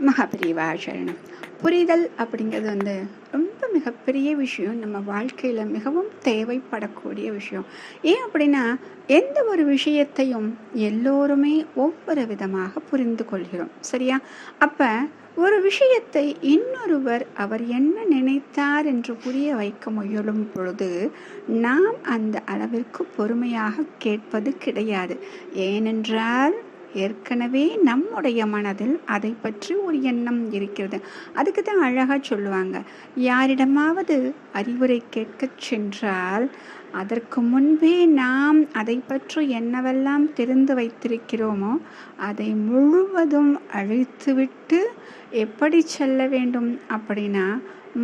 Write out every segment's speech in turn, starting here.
மகாபிரிவா புரிதல் அப்படிங்கிறது வந்து ரொம்ப மிகப்பெரிய விஷயம். நம்ம வாழ்க்கையில் மிகவும் தேவைப்படக்கூடிய விஷயம். ஏன் அப்படின்னா எந்த ஒரு விஷயத்தையும் எல்லோருமே ஒவ்வொரு விதமாக புரிந்து கொள்கிறோம். சரியா? அப்போ ஒரு விஷயத்தை இன்னொருவர் அவர் என்ன நினைத்தார் என்று புரிய வைக்க முயலும் பொழுது நாம் அந்த அளவிற்கு பொறுமையாக கேட்பது கிடையாது. ஏனென்றால் ஏற்கனவே நம்முடைய மனதில் அதை பற்றி ஒரு எண்ணம் இருக்கிறது. அதுக்கு தான் அழகாக சொல்லுவாங்க. யாரிடமாவது அறிவுரை கேட்கச் சென்றால் அதற்கு முன்பே நாம் அதை பற்றி என்னவெல்லாம் தெரிந்து வைத்திருக்கிறோமோ அதை முழுவதும் அழித்துவிட்டு எப்படி செல்ல வேண்டும் அப்படின்னா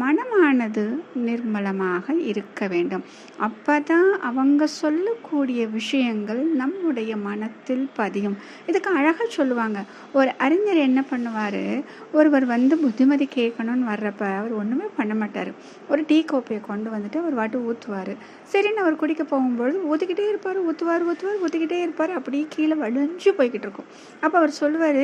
மனமானது நிர்மலமாக இருக்க வேண்டும். அப்பதான் அவங்க சொல்லக்கூடிய விஷயங்கள் நம்முடைய மனத்தில் பதியும். இதுக்கு அழகாக சொல்லுவாங்க. ஒரு அறிஞர் என்ன பண்ணுவார்? ஒருவர் வந்து புத்திமதி கேட்கணும்னு வர்றப்ப அவர் ஒன்றுமே பண்ண மாட்டார். ஒரு டீ கோப்பையை கொண்டு வந்துட்டு அவர் வாட்டு ஊற்றுவார் சரி சரின்னு அவர் குடிக்க போகும்பொழுது ஊற்றிக்கிட்டே இருப்பார் ஊற்றுவார் ஊற்றுவார் ஊற்றிக்கிட்டே இருப்பார். அப்படியே கீழே வலிஞ்சு போய்கிட்டு இருக்கும். அப்போ அவர் சொல்லுவார்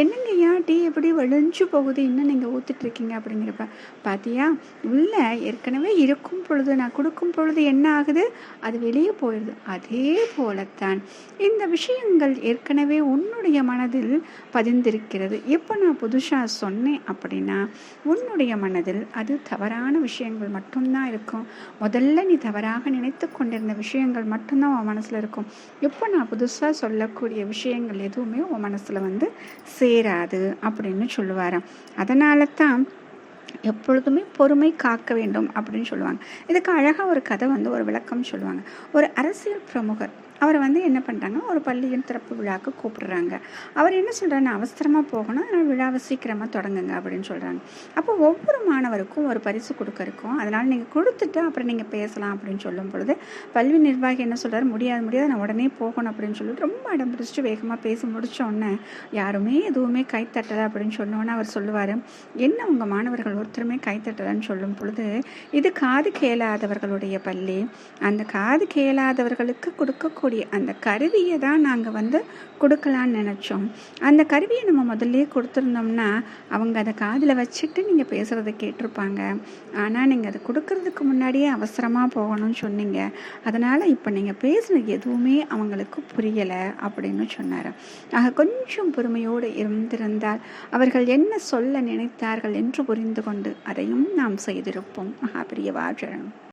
என்னங்க ஏன் டீ எப்படி வலிஞ்சு போகுது? இன்னும் நீங்கள் ஊற்றிட்டுருக்கீங்க அப்படிங்கிறப்ப பார்த்தியா உள்ளே ஏற்கனவே இருக்கும் பொழுது நான் கொடுக்கும் பொழுது என்ன ஆகுது? அது வெளியே போயிடுது அதே போலத்தான். இந்த விஷயங்கள் ஏற்கனவே உன்னுடைய மனதில் பதிந்திருக்கிறது. இப்போ நான் புதுசாக சொன்னேன் அப்படின்னா உன்னுடைய மனதில் அது தவறான விஷயங்கள் மட்டும்தான் இருக்கும். முதல்ல நீ தவறாக நினைத்து கொண்டிருந்த விஷயங்கள் மட்டும்தான் உன் மனசில் இருக்கும். இப்போ நான் புதுசாக சொல்லக்கூடிய விஷயங்கள் எதுவுமே உன் மனசில் வந்து சேராது அப்படின்னு சொல்லுவாராம். அதனால தான் எப்பொழுதுமே பொறுமை காக்க வேண்டும் அப்படின்னு சொல்லுவாங்க. இதுக்கு அழகாக ஒரு கதை வந்து ஒரு விளக்கம் சொல்லுவாங்க. ஒரு அரசியல் பிரமுகர் அவரை வந்து என்ன பண்ணுறாங்க ஒரு பள்ளியின் திறப்பு விழாவுக்கு கூப்பிடுறாங்க. அவர் என்ன சொல்கிறாருன்னா அவசரமாக போகணும். அதனால் விழாவை சீக்கிரமாக தொடங்குங்க அப்படின்னு சொல்கிறாங்க அப்போ ஒவ்வொரு மாணவருக்கும் ஒரு பரிசு கொடுக்க இருக்கும் அதனால் நீங்கள் கொடுத்துட்டு அப்புறம் நீங்கள் பேசலாம் அப்படின்னு சொல்லும் பொழுது பல்வி நிர்வாகி என்ன சொல்கிறார் முடியாது முடியாது. நான் உடனே போகணும் அப்படின்னு சொல்லிட்டு ரொம்ப அடம் பிடிச்சிட்டு வேகமாக பேசி முடித்தோடனே யாருமே எதுவுமே கைத்தட்டலை அப்படின்னு சொன்னோன்னே அவர் சொல்லுவார். என்ன உங்கள் மாணவர்கள் ஒருத்தருமே கைத்தட்டலைன்னு சொல்லும் பொழுது இது காது கேளாதவர்களுடைய பள்ளி. அந்த காது கேளாதவர்களுக்கு கொடுக்கக்கூடிய இருக்கக்கூடிய அந்த கருவியை தான் நாங்கள் வந்து கொடுக்கலான்னு நினச்சோம். அந்த கருவியை நம்ம முதல்ல கொடுத்துருந்தோம்னா அவங்க அதை காதில் வச்சுட்டு நீங்கள் பேசுகிறத கேட்டிருப்பாங்க. ஆனால் நீங்கள் அதை கொடுக்கறதுக்கு முன்னாடியே அவசரமாக போகணும்னு சொன்னீங்க. அதனால் இப்போ நீங்கள் பேசின எதுவுமே அவங்களுக்கு புரியலை அப்படின்னு சொன்னார். ஆக கொஞ்சம் பொறுமையோடு இருந்திருந்தால் அவர்கள் என்ன சொல்ல நினைத்தார்கள் என்று புரிந்து கொண்டு அதையும் நாம் செய்திருப்போம். மகாபிரிய வாழணும்